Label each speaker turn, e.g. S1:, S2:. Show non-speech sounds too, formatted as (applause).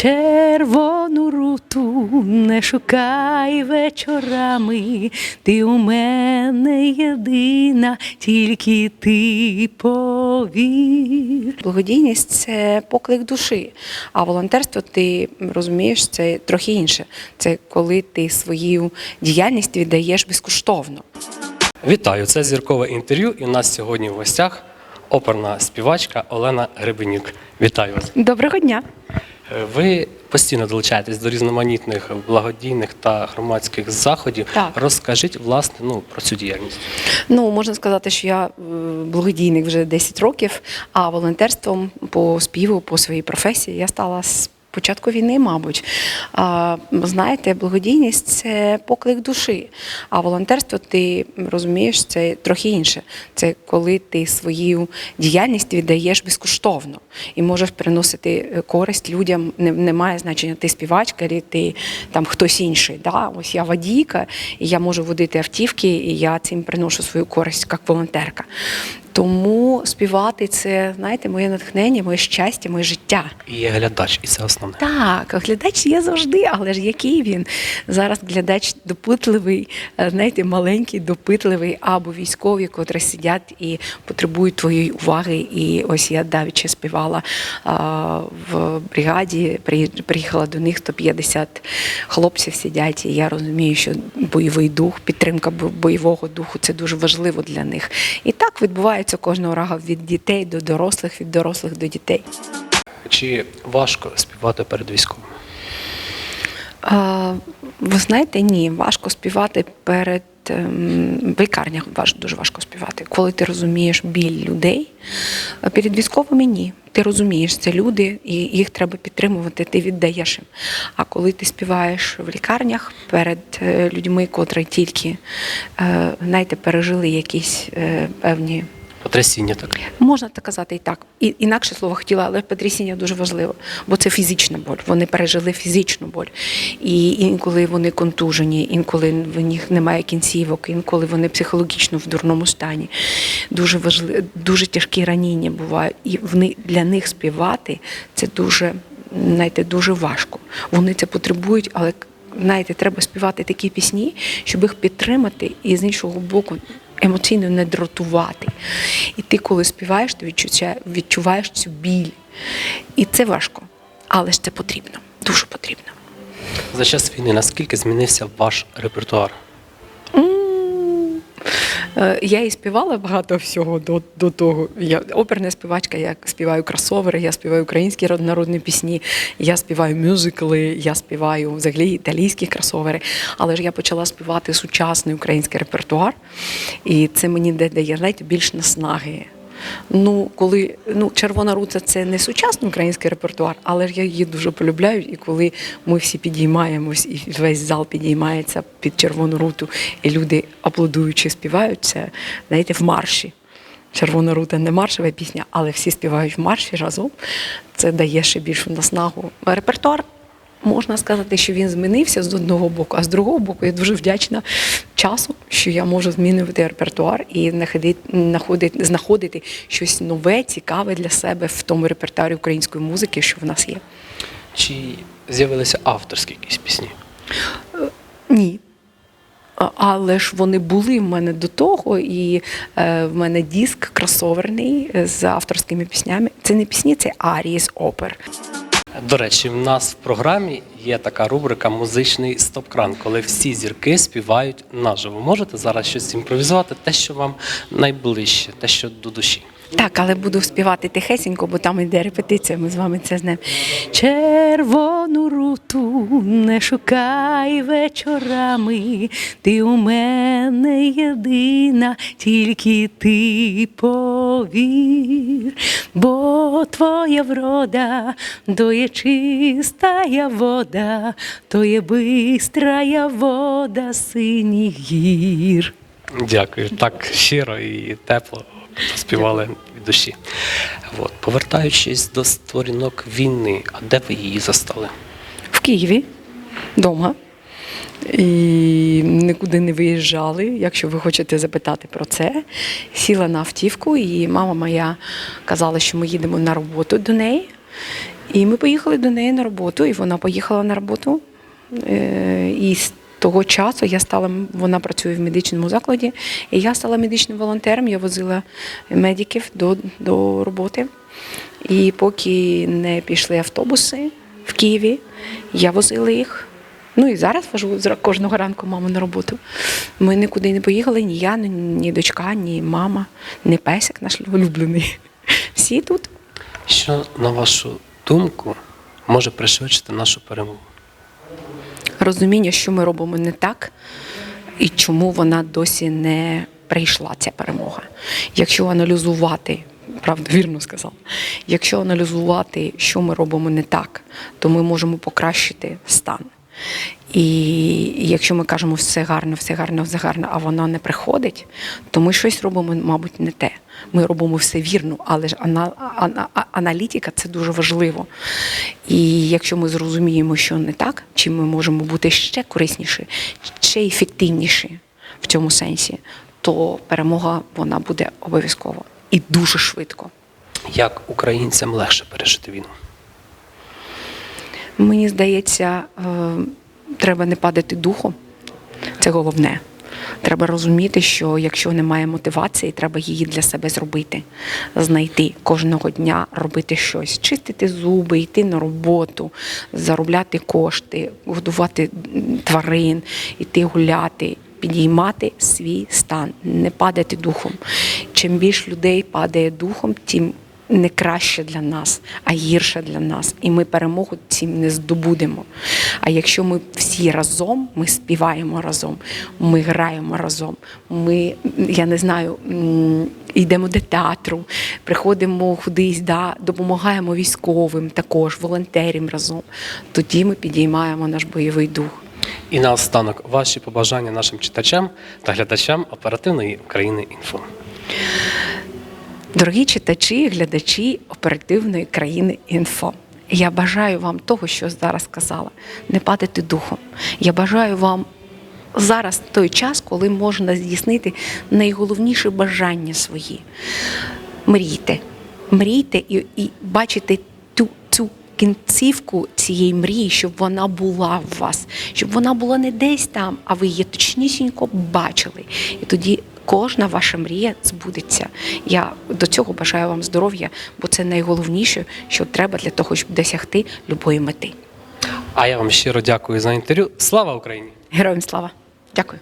S1: Червону руту не шукай вечорами, ти у мене єдина, тільки ти повір. Благодійність це поклик душі, а волонтерство, ти розумієш, це трохи інше. Це коли ти свою діяльність віддаєш безкоштовно.
S2: Вітаю! Це зіркове інтерв'ю. І у нас сьогодні в гостях оперна співачка Олена Гребенюк. Вітаю вас!
S1: Доброго дня!
S2: Ви постійно долучаєтесь до різноманітних благодійних та громадських заходів.
S1: Так.
S2: Розкажіть власне ну, про цю діяльність.
S1: Ну, можна сказати, що я е, благодійник вже 10 років, а волонтерством по співу, по своїй професії я стала початку війни, мабуть. А, знаєте, благодійність це поклик душі, а волонтерство, ти розумієш, це трохи інше. Це коли ти свою діяльність віддаєш безкоштовно і можеш приносити е, користь людям. Не, немає значення, ти співачка, чи ти там хтось інший. Да? Ось я водійка, і я можу водити автівки, і я цим приношу свою користь як волонтерка. Тому співати це, знаєте, моє натхнення, моє щастя, моє життя.
S2: І є глядач, і це основне.
S1: Так, глядач є завжди, але ж який він? Зараз глядач допитливий, е, знаєте, маленький, допитливий, або військові, котрі сидять і потребують твоєї уваги. І ось я давіче співала а, в бригаді, приїхала до них 150 хлопців сидять, і я розумію, що бойовий дух, підтримка бойового духу це дуже важливо для них. І так відбувається кожного разу від дітей до дорослих, від дорослих до дітей.
S2: Чи важко співати перед військовими?
S1: Ви знаєте, ні, важко співати перед ем, в лікарнях дуже важко співати. Коли ти розумієш біль людей, перед військовими ні. Ти розумієш, це люди, і їх треба підтримувати, ти віддаєш їм. А коли ти співаєш в лікарнях перед е, людьми, котрі тільки е, знаєте, пережили якісь е, певні
S2: Потрясіння так.
S1: Можна так казати і так. І інакше слово хотіла, але потрясіння дуже важливо, бо це фізична боль. Вони пережили фізичну боль. І інколи вони контужені, інколи в них немає кінцівок, інколи вони психологічно в дурному стані. Дуже важливо, дуже тяжкі раніння бувають. І вони для них співати це дуже, знаєте, дуже важко. Вони це потребують, але знаєте, треба співати такі пісні, щоб їх підтримати, і з іншого боку емоційно не дратувати. І ти, коли співаєш, ти відчуваєш, цю біль. І це важко, але ж це потрібно, дуже потрібно.
S2: За час війни наскільки змінився ваш репертуар?
S1: Е, Я і співала багато всього до, до того. Я оперна співачка, я співаю кросовери, я співаю українські род- народні пісні, я співаю мюзикли, я співаю взагалі італійські кросовери. Але ж я почала співати сучасний український репертуар, і це мені дає більш наснаги. Ну, коли ну, червона рута це не сучасний український репертуар, але я її дуже полюбляю. І коли ми всі підіймаємось, і весь зал підіймається під червону руту, і люди аплодуючи співають це, знаєте, в марші. Червона рута не маршова пісня, але всі співають в марші разом. Це дає ще більшу наснагу. Репертуар можна сказати, що він змінився з одного боку, а з другого боку я дуже вдячна часу, що я можу змінювати репертуар і знаходити, знаходити, щось нове, цікаве для себе в тому репертуарі української музики, що в нас є.
S2: Чи з'явилися авторські якісь пісні?
S1: Ні. Але ж вони були в мене до того, і е, в мене диск кросоверний е, з авторськими піснями. Це не пісні, це арії з опер.
S2: До речі, в нас в програмі є така рубрика Музичний стоп-кран, коли всі зірки співають наживо. Можете зараз щось імпровізувати, те, що вам найближче, те, що до душі.
S1: Так, але буду співати тихесенько, бо там йде репетиція. Ми з вами це знаємо. Червону руту не шукай вечорами. Ти у мене єдина, тільки ти повір, бо твоя врода, то є чистая вода, то є бистрая вода синіх гір.
S2: Дякую. Так щиро і тепло співали від душі. От. Повертаючись до створінок війни, а де ви її застали?
S1: в Києві вдома. І нікуди не виїжджали, якщо ви хочете запитати про це. Сіла на автівку, і мама моя казала, що ми їдемо на роботу до неї. І ми поїхали до неї на роботу, і вона поїхала на роботу. Е, І з того часу я стала, вона працює в медичному закладі, і я стала медичним волонтером. Я возила медиків до, до роботи. І поки не пішли автобуси в Києві, я возила їх. Ну і зараз вожу кожного ранку маму на роботу. Ми нікуди не поїхали, ні я, ні, дочка, ні мама, ні песик наш улюблений. (laughs) Всі тут.
S2: Що, на вашу думку, може пришвидшити нашу перемогу?
S1: Розуміння, що ми робимо не так, і чому вона досі не прийшла ця перемога. Якщо аналізувати, правда, вірно сказав, якщо аналізувати, що ми робимо не так, то ми можемо покращити стан. І якщо ми кажемо все гарно, все гарно, все гарно, а воно не приходить, то ми щось робимо, мабуть, не те. Ми робимо все вірно, але ж аналітика це дуже важливо. І якщо ми зрозуміємо, що не так, чи ми можемо бути ще корисніші, ще ефективніші в цьому сенсі, то перемога вона буде обов'язково і дуже швидко.
S2: Як українцям легше пережити війну?
S1: Мені здається, е, треба не падати духом. Це головне. Треба розуміти, що якщо немає мотивації, треба її для себе зробити, знайти кожного дня, робити щось, чистити зуби, йти на роботу, заробляти кошти, годувати тварин, йти гуляти, підіймати свій стан, не падати духом. Чим більше людей падає духом, тим не краще для нас, а гірше для нас. І ми перемогу цим не здобудемо. А якщо ми всі разом, ми співаємо разом, ми граємо разом, ми, я не знаю, йдемо до театру, приходимо кудись, да, допомагаємо військовим, також волонтерам разом, тоді ми підіймаємо наш бойовий дух.
S2: І наостанок ваші побажання нашим читачам та глядачам оперативної України інфо.
S1: Дорогі читачі глядачі оперативної країни інфо. Я бажаю вам того, що зараз сказала, не падати духом. Я бажаю вам зараз той час, коли можна здійснити найголовніші бажання свої. Мрійте, мрійте і, і бачите ту, цю кінцівку цієї мрії, щоб вона була в вас, щоб вона була не десь там, а ви її точнісінько бачили. І тоді кожна ваша мрія збудеться. Я до цього бажаю вам здоров'я, бо це найголовніше, що треба для того, щоб досягти любої мети.
S2: А я вам щиро дякую за інтерв'ю. Слава Україні!
S1: Героям слава! Дякую.